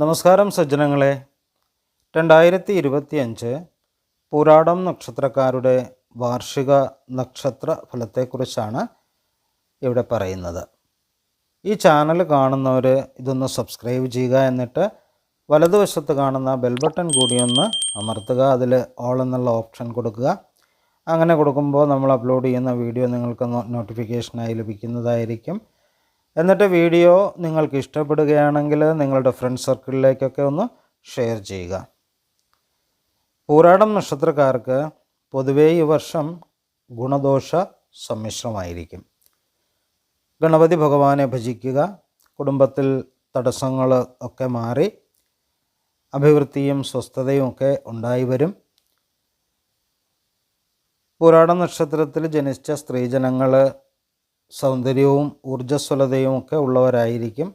നമസ്കാരം സജ്ജനങ്ങളെ. രണ്ടായിരത്തി ഇരുപത്തി അഞ്ച് പൂരാടം നക്ഷത്രക്കാരുടെ വാർഷിക നക്ഷത്ര ഫലത്തെക്കുറിച്ചാണ് ഇവിടെ പറയുന്നത്. ഈ ചാനൽ കാണുന്നവർ ഇതൊന്ന് സബ്സ്ക്രൈബ് ചെയ്യുക എന്നിട്ട് വലതുവശത്ത് കാണുന്ന ബെൽ ബട്ടൺ കൂടി ഒന്ന് അമർത്തുക. അതിൽ ഓൾ എന്നുള്ള ഓപ്ഷൻ കൊടുക്കുക. അങ്ങനെ കൊടുക്കുമ്പോൾ നമ്മൾ അപ്ലോഡ് ചെയ്യുന്ന വീഡിയോ നിങ്ങൾക്ക് നോട്ടിഫിക്കേഷനായി ലഭിക്കുന്നതായിരിക്കും. എന്നിട്ട് വീഡിയോ നിങ്ങൾക്ക് ഇഷ്ടപ്പെടുകയാണെങ്കിൽ നിങ്ങളുടെ ഫ്രണ്ട് സർക്കിളിലേക്കൊക്കെ ഒന്ന് ഷെയർ ചെയ്യുക. പൂരാടം നക്ഷത്രക്കാർക്ക് പൊതുവേ ഈ വർഷം ഗുണദോഷ സമ്മിശ്രമായിരിക്കും. ഗണപതി ഭഗവാനെ ഭജിക്കുക കുടുംബത്തിൽ തടസ്സങ്ങൾ ഒക്കെ മാറി അഭിവൃദ്ധിയും സ്വസ്ഥതയും ഒക്കെ ഉണ്ടായി വരും. പൂരാട നക്ഷത്രത്തിൽ ജനിച്ച സ്ത്രീജനങ്ങൾ സൗന്ദര്യവും ഊർജസ്വലതയും ഒക്കെ ഉള്ളവരായിരിക്കും.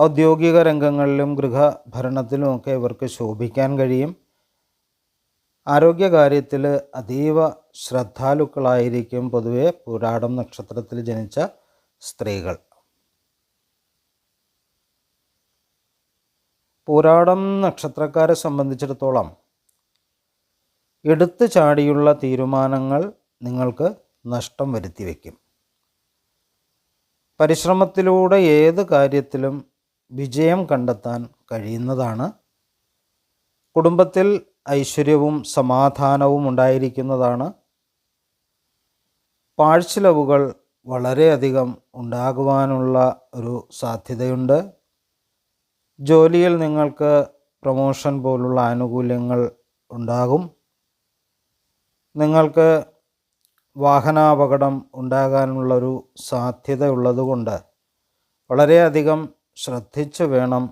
ഔദ്യോഗിക രംഗങ്ങളിലും ഗൃഹഭരണത്തിലുമൊക്കെ ഇവർക്ക് ശോഭിക്കാൻ കഴിയും. ആരോഗ്യകാര്യത്തിൽ അതീവ ശ്രദ്ധാലുക്കളായിരിക്കും പൊതുവെ പൂരാടം നക്ഷത്രത്തിൽ ജനിച്ച സ്ത്രീകൾ. പൂരാടം നക്ഷത്രക്കാരെ സംബന്ധിച്ചിടത്തോളം എടുത്തു ചാടിയുള്ള തീരുമാനങ്ങൾ നിങ്ങൾക്ക് നഷ്ടം വരുത്തി വയ്ക്കും. പരിശ്രമത്തിലൂടെ ഏത് കാര്യത്തിലും വിജയം കണ്ടെത്താൻ കഴിയുന്നതാണ്. കുടുംബത്തിൽ ഐശ്വര്യവും സമാധാനവും ഉണ്ടായിരിക്കുന്നതാണ്. പാഴ്ചിലവുകൾ വളരെയധികം ഉണ്ടാകുവാനുള്ള ഒരു സാധ്യതയുണ്ട്. ജോലിയിൽ നിങ്ങൾക്ക് പ്രമോഷൻ പോലുള്ള ആനുകൂല്യങ്ങൾ ഉണ്ടാകും. നിങ്ങൾക്ക് വാഹനാപകടം ഉണ്ടാകാനുള്ളൊരു സാധ്യത ഉള്ളതുകൊണ്ട് വളരെയധികം ശ്രദ്ധിച്ച് വേണം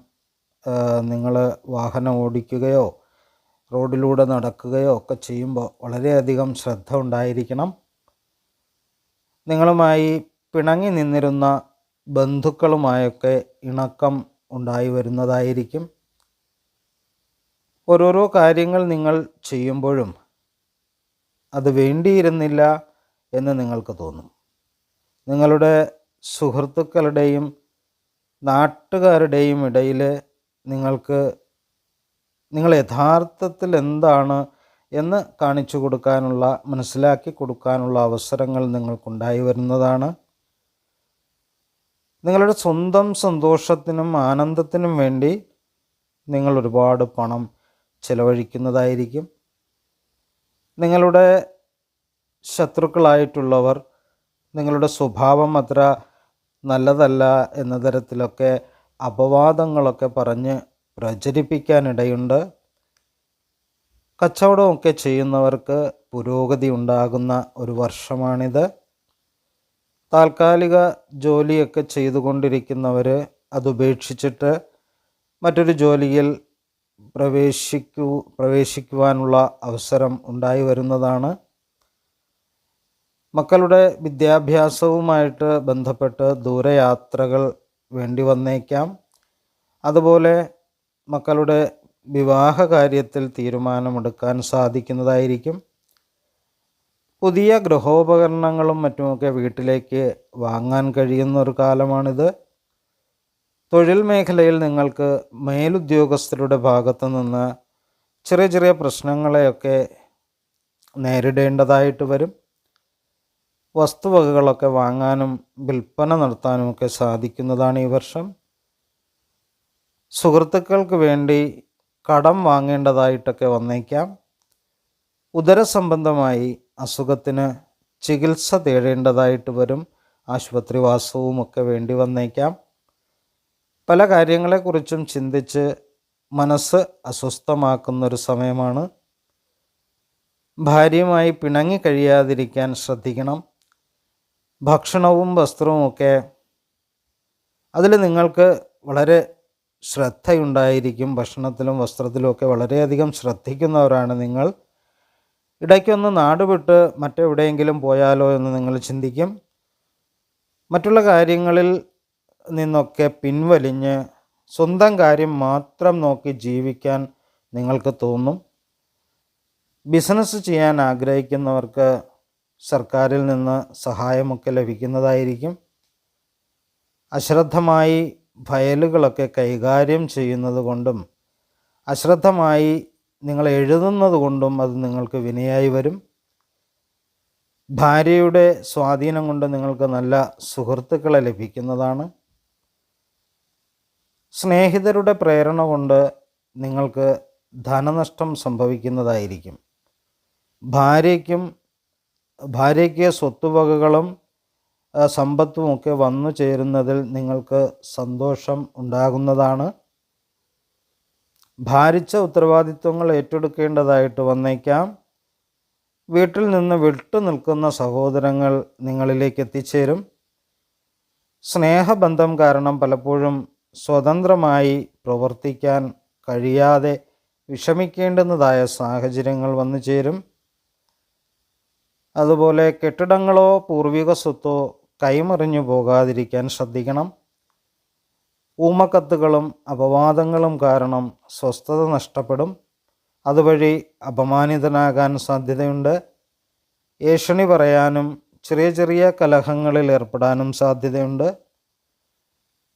നിങ്ങൾ വാഹനം ഓടിക്കുകയോ റോഡിലൂടെ നടക്കുകയോ ഒക്കെ ചെയ്യുമ്പോൾ വളരെയധികം ശ്രദ്ധ ഉണ്ടായിരിക്കണം. നിങ്ങളുമായി പിണങ്ങി നിന്നിരുന്ന ബന്ധുക്കളുമായൊക്കെ ഇണക്കം ഉണ്ടായി വരുന്നതായിരിക്കും. ഓരോരോ കാര്യങ്ങൾ നിങ്ങൾ ചെയ്യുമ്പോഴും അത് വേണ്ടിയിരുന്നില്ല എന്ന് നിങ്ങൾക്ക് തോന്നും. നിങ്ങളുടെ സുഹൃത്തുക്കളുടെയും നാട്ടുകാരുടെയും ഇടയിൽ നിങ്ങൾക്ക് നിങ്ങൾ യഥാർത്ഥത്തിൽ എന്താണ് എന്ന് കാണിച്ചു കൊടുക്കാനുള്ള മനസ്സിലാക്കി കൊടുക്കാനുള്ള അവസരങ്ങൾ നിങ്ങൾക്കുണ്ടായി വരുന്നതാണ്. നിങ്ങളുടെ സ്വന്തം സന്തോഷത്തിനും ആനന്ദത്തിനും വേണ്ടി നിങ്ങൾ ഒരുപാട് പണം ചിലവഴിക്കുന്നതായിരിക്കും. നിങ്ങളുടെ ശത്രുക്കളായിട്ടുള്ളവർ നിങ്ങളുടെ സ്വഭാവം അത്ര നല്ലതല്ല എന്ന തരത്തിലൊക്കെ അപവാദങ്ങളൊക്കെ പറഞ്ഞ് പ്രചരിപ്പിക്കാനിടയുണ്ട്. കച്ചവടമൊക്കെ ചെയ്യുന്നവർക്ക് പുരോഗതി ഉണ്ടാകുന്ന ഒരു വർഷമാണിത്. താൽക്കാലിക ജോലിയൊക്കെ ചെയ്തുകൊണ്ടിരിക്കുന്നവർ അതുപേക്ഷിച്ചിട്ട് മറ്റൊരു ജോലിയിൽ പ്രവേശിക്കൂ പ്രവേശിക്കുവാനുള്ള അവസരം ഉണ്ടായി വരുന്നതാണ്. മക്കളുടെ വിദ്യാഭ്യാസവുമായിട്ട് ബന്ധപ്പെട്ട് ദൂരയാത്രകൾ വേണ്ടി വന്നേക്കാം. അതുപോലെ മക്കളുടെ വിവാഹ കാര്യത്തിൽ തീരുമാനമെടുക്കാൻ സാധിക്കുന്നതായിരിക്കും. പുതിയ ഗൃഹോപകരണങ്ങളും മറ്റുമൊക്കെ വീട്ടിലേക്ക് വാങ്ങാൻ കഴിയുന്ന ഒരു കാലമാണിത്. തൊഴിൽ മേഖലയിൽ നിങ്ങൾക്ക് മേലുദ്യോഗസ്ഥരുടെ ഭാഗത്തു നിന്ന് ചെറിയ ചെറിയ പ്രശ്നങ്ങളെയൊക്കെ നേരിടേണ്ടതായിട്ട് വരും. വസ്തുവകകളൊക്കെ വാങ്ങാനും വിൽപ്പന നടത്താനുമൊക്കെ സാധിക്കുന്നതാണ് ഈ വർഷം. സുഹൃത്തുക്കൾക്ക് വേണ്ടി കടം വാങ്ങേണ്ടതായിട്ടൊക്കെ വന്നേക്കാം. ഉദരസംബന്ധമായി അസുഖത്തിന് ചികിത്സ തേടേണ്ടതായിട്ട് വരും. ആശുപത്രിവാസവും ഒക്കെ വേണ്ടി വന്നേക്കാം. പല കാര്യങ്ങളെക്കുറിച്ചും ചിന്തിച്ച് മനസ്സ് അസ്വസ്ഥമാക്കുന്നൊരു സമയമാണ്. ഭാര്യയുമായി പിണങ്ങി കഴിയാതിരിക്കാൻ ശ്രദ്ധിക്കണം. ഭക്ഷണവും വസ്ത്രവും ഒക്കെ അതിൽ നിങ്ങൾക്ക് വളരെ ശ്രദ്ധയുണ്ടായിരിക്കും. ഭക്ഷണത്തിലും വസ്ത്രത്തിലും ഒക്കെ വളരെയധികം ശ്രദ്ധിക്കുന്നവരാണ് നിങ്ങൾ. ഇടയ്ക്കൊന്ന് നാട് വിട്ട് മറ്റെവിടെയെങ്കിലും പോയാലോ എന്ന് നിങ്ങൾ ചിന്തിക്കും. മറ്റുള്ള കാര്യങ്ങളിൽ നിന്നൊക്കെ പിൻവലിഞ്ഞ് സ്വന്തം കാര്യം മാത്രം നോക്കി ജീവിക്കാൻ നിങ്ങൾക്ക് തോന്നും. ബിസിനസ് ചെയ്യാൻ ആഗ്രഹിക്കുന്നവർക്ക് സർക്കാരിൽ നിന്ന് സഹായമൊക്കെ ലഭിക്കുന്നതായിരിക്കും. അശ്രദ്ധമായി ഫയലുകളൊക്കെ കൈകാര്യം ചെയ്യുന്നത് കൊണ്ടും അശ്രദ്ധമായി നിങ്ങൾ എഴുതുന്നത് കൊണ്ടും അത് നിങ്ങൾക്ക് വിനയായി വരും. ഭാര്യയുടെ സ്വാധീനം കൊണ്ട് നിങ്ങൾക്ക് നല്ല സുഹൃത്തുക്കളെ ലഭിക്കുന്നതാണ്. സ്നേഹിതരുടെ പ്രേരണ കൊണ്ട് നിങ്ങൾക്ക് ധനനഷ്ടം സംഭവിക്കുന്നതായിരിക്കും. ഭാര്യയ്ക്കും ഭാര്യയ്ക്ക് സ്വത്തുവകകളും സമ്പത്തുമൊക്കെ വന്നു ചേരുന്നതിൽ നിങ്ങൾക്ക് സന്തോഷം ഉണ്ടാകുന്നതാണ്. ഭാരിച്ച ഉത്തരവാദിത്വങ്ങൾ ഏറ്റെടുക്കേണ്ടതായിട്ട് വന്നേക്കാം. വീട്ടിൽ നിന്ന് വിട്ടു നിൽക്കുന്ന സഹോദരങ്ങൾ നിങ്ങളിലേക്ക് എത്തിച്ചേരും. സ്നേഹബന്ധം കാരണം പലപ്പോഴും സ്വതന്ത്രമായി പ്രവർത്തിക്കാൻ കഴിയാതെ വിഷമിക്കേണ്ടുന്നതായ സാഹചര്യങ്ങൾ വന്നു ചേരും. അതുപോലെ കെട്ടിടങ്ങളോ പൂർവിക സ്വത്തോ കൈമറിഞ്ഞു പോകാതിരിക്കാൻ ശ്രദ്ധിക്കണം. ഊമക്കത്തുകളും അപവാദങ്ങളും കാരണം സ്വസ്ഥത നഷ്ടപ്പെടും. അതുവഴി അപമാനിതനാകാൻ സാധ്യതയുണ്ട്. ഏഷണി പറയാനും ചെറിയ ചെറിയ കലഹങ്ങളിൽ ഏർപ്പെടാനും സാധ്യതയുണ്ട്.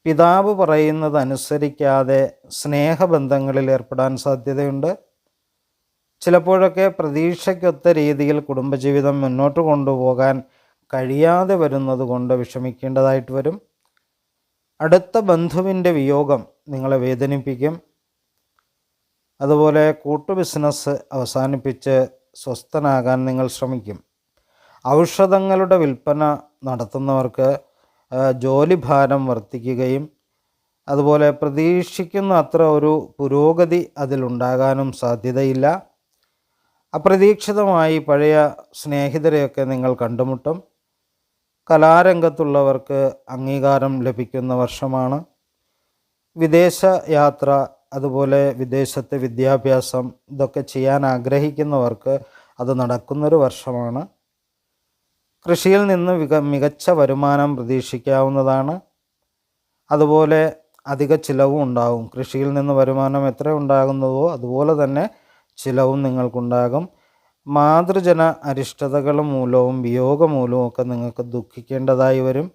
പിതാവ് പറയുന്നത് അനുസരിക്കാതെ സ്നേഹബന്ധങ്ങളിൽ ഏർപ്പെടാൻ സാധ്യതയുണ്ട്. ചിലപ്പോഴൊക്കെ പ്രതീക്ഷയ്ക്കൊത്ത രീതിയിൽ കുടുംബജീവിതം മുന്നോട്ട് കൊണ്ടുപോകാൻ കഴിയാതെ വരുന്നത് കൊണ്ട് വിഷമിക്കേണ്ടതായിട്ട് വരും. അടുത്ത ബന്ധുവിന്റെ വിയോഗം നിങ്ങളെ വേദനിപ്പിക്കും. അതുപോലെ കൂട്ടു ബിസിനസ് അവസാനിപ്പിച്ച് സ്വസ്ഥനാകാൻ നിങ്ങൾ ശ്രമിക്കും. ഔഷധങ്ങളുടെ വിൽപ്പന നടത്തുന്നവർക്ക് ജോലിഭാരം വർദ്ധിക്കുകയും അതുപോലെ പ്രതീക്ഷിക്കുന്ന അത്ര ഒരു പുരോഗതി അതിലുണ്ടാകാനും സാധ്യതയില്ല. അപ്രതീക്ഷിതമായി പഴയ സ്നേഹിതരെയൊക്കെ നിങ്ങൾ കണ്ടുമുട്ടും. കലാരംഗത്തുള്ളവർക്ക് അംഗീകാരം ലഭിക്കുന്ന വർഷമാണ്. വിദേശ യാത്ര അതുപോലെ വിദേശത്തെ വിദ്യാഭ്യാസം ഇതൊക്കെ ചെയ്യാൻ ആഗ്രഹിക്കുന്നവർക്ക് അത് നടക്കുന്നൊരു വർഷമാണ്. കൃഷിയിൽ നിന്ന് മികച്ച വരുമാനം പ്രതീക്ഷിക്കാവുന്നതാണ്. അതുപോലെ അധിക ചിലവും ഉണ്ടാകും കൃഷിയിൽ നിന്ന് വരുമാനം എത്ര ഉണ്ടാകുന്നതോ അതുപോലെ തന്നെ ചിലവും നിങ്ങൾക്കുണ്ടാകും. മാതൃജന അരിഷ്ടതകൾ മൂലവും വിയോഗമൂലവും ഒക്കെ നിങ്ങൾക്ക് ദുഃഖിക്കേണ്ടതായി വരും.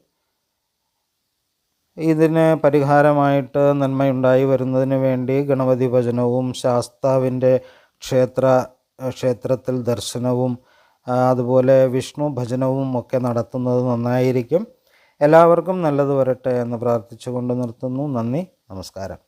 ഇതിന് പരിഹാരമായിട്ട് നന്മയുണ്ടായി വരുന്നതിന് വേണ്ടി ഗണപതി ഭജനവും ശാസ്താവിന്റെ ക്ഷേത്ര ക്ഷേത്രത്തിൽ ദർശനവും അതുപോലെ വിഷ്ണു ഭജനവും ഒക്കെ നടത്തുന്നത് നന്നായിരിക്കും. എല്ലാവർക്കും നല്ലത് വരട്ടെ എന്ന് പ്രാർത്ഥിച്ചുകൊണ്ട് നിർത്തുന്നു. നന്ദി. നമസ്കാരം.